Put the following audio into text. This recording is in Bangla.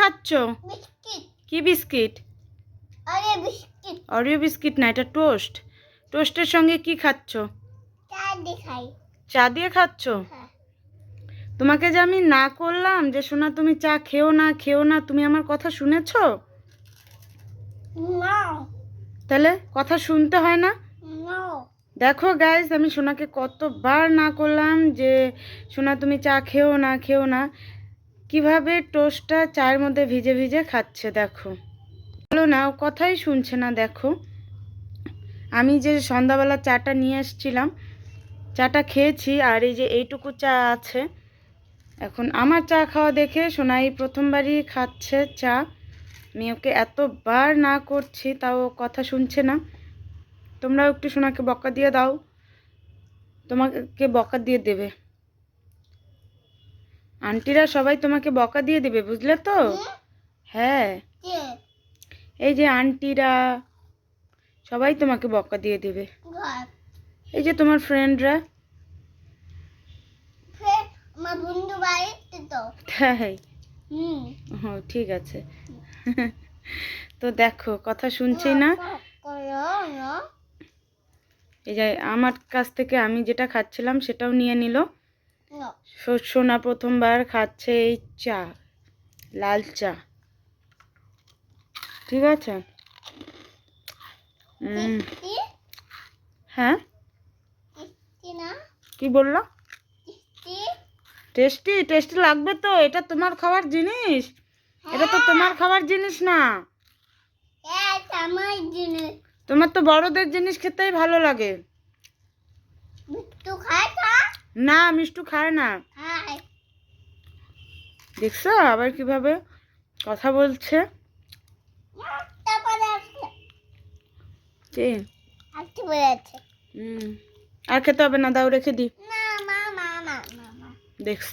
খাচ্ছ? কি বিস্কিট? Oreo biscuit. না এটা টোস্ট। টোস্টের সঙ্গে কি খাচ্ছ? চা চা দিয়ে খাচ্ছ? হ্যাঁ। তোমাকে যে আমি না করলাম যে শোনা তুমি চা খেও না খেও না তুমি আমার কথা শুনেছ? না। তাহলে কথা শুনতে হয় না? না। দেখো গাইজ আমি সোনাকে কতবার না করলাম যে সোনা তুমি চা খেও না খেও না। কীভাবে টোস্টটা চায়ের মধ্যে ভিজে ভিজে খাচ্ছে দেখো। বলো না কথাই শুনছে না, দেখো। আমি যে সন্ধ্যাবেলা চাটা নিয়ে এসেছিলাম চাটা খেয়েছি, আর এই যে এইটুকু চা আছে। এখন আমার চা খাওয়া দেখে সোনাই প্রথমবারই খাচ্ছে চা। আমি ওকে এতবার না করছি, তাও কথা শুনছে না। তোমরাও একটু সোনাকে বকা দিয়ে দাও। তোমাকে বকা দিয়ে দেবে। আন্টিরা সবাই তোমাকে বকা দিয়ে দেবে বুঝলে তো? হ্যাঁ। এই যে আন্টিরা সবাই তোমাকে বকা দিয়ে দেবে। এই যে তোমার ফ্রেন্ডরা তাই? ও ঠিক আছে। তো দেখো কথা শুনছেই না? এই যে আমার কাছ থেকে আমি যেটা খাচ্ছিলাম সেটাও নিয়ে নিল। সোনা প্রথমবার খাচ্ছে এই চা লাল চা। ঠিক আছে? হ্যাঁ? কি বলল? টেস্টি টেস্টি লাগবে তো এটা তোমার খাবার জিনিস। এটা তো তোমার খাবার জিনিস না। হ্যাঁ তোমার তো বড়দের জিনিস খেতেই ভালো লাগে। খায় না মিষ্টু খায় না। দেখছ আবার কীভাবে কথা বলছে? কে? হুম। আর খেতে হবে না দাও রেখে দি। দেখছ?